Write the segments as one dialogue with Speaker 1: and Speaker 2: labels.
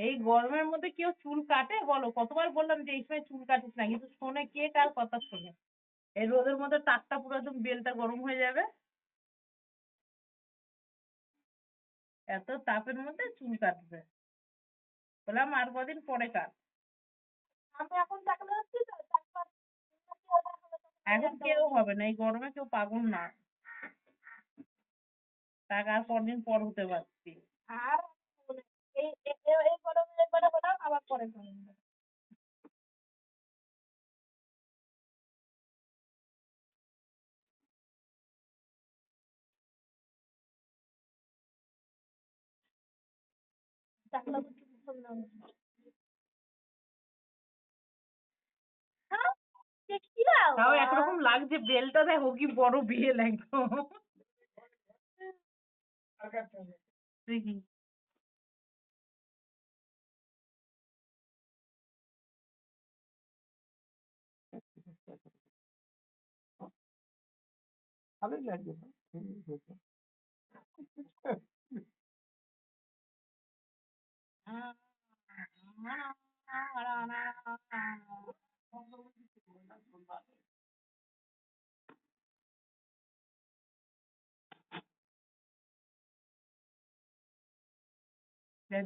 Speaker 1: এই গরমের মধ্যে কেউ চুল কাটে? বলো কতবার বললাম যে এই সময় চুল কাটিস না কিন্তু শোনে কে কার কথা শোনে। এই রোদের মধ্যে টাকটা পুরো একদম বেলটা গরম হয়ে যাবে। এত তাপের মধ্যে চুল কাটবে। বললাম আর কদিন পরে কাট।
Speaker 2: আমি এখন টাকলা হচ্ছি তো
Speaker 1: এখন কেউ হবে না এই গরমে কেউ পাগল না। টাকা আর কদিন পর হতে পারছি।
Speaker 2: আর পরে। টাকলা খুব সুন্দর। হ্যাঁ?
Speaker 1: তাও একরকম লাগছে বেলটা দেখো কি বড় বেল একদম দেখি
Speaker 3: ভালোই হুম,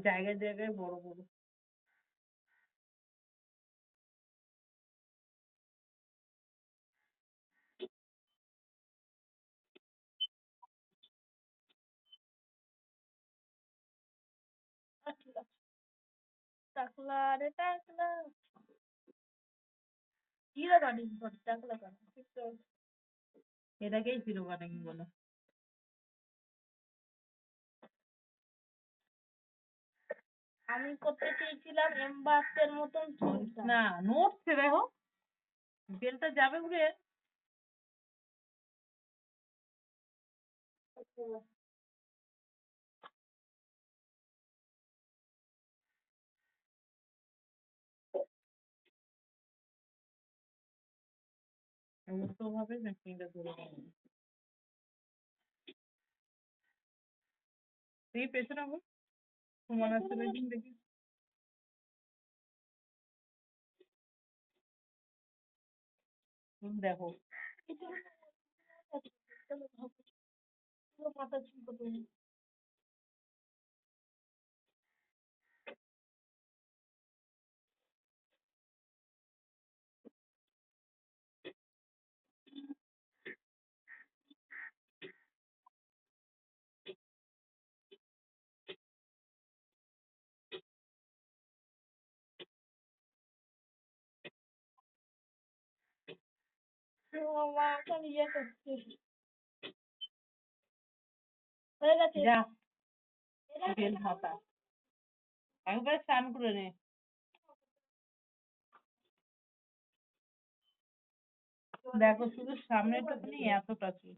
Speaker 1: জায়গায় জায়গায় বড় বড়।
Speaker 2: আচ্ছা, জিরো কাটিং কর টাকলা
Speaker 1: এটাকেই জিরো কাটিং বলে।
Speaker 2: আমি করতে চেয়েছিলাম এমবাসের মতন
Speaker 1: না নড়ছে দেখো। বেলটা যাবে উড়ে। উল্টো ভাবে মেশিনটা ধরে নেবে এই পেছনে ঘুর সমান আছে দেখি দেখি দেখো
Speaker 2: মাথা মা এখন ইয়ে করছে হয়ে গেছে
Speaker 1: যা বেল হাতা একবার স্নান করে নে। দেখো শুধু সামনেটা সামনেটুকুনি এতটা চুল।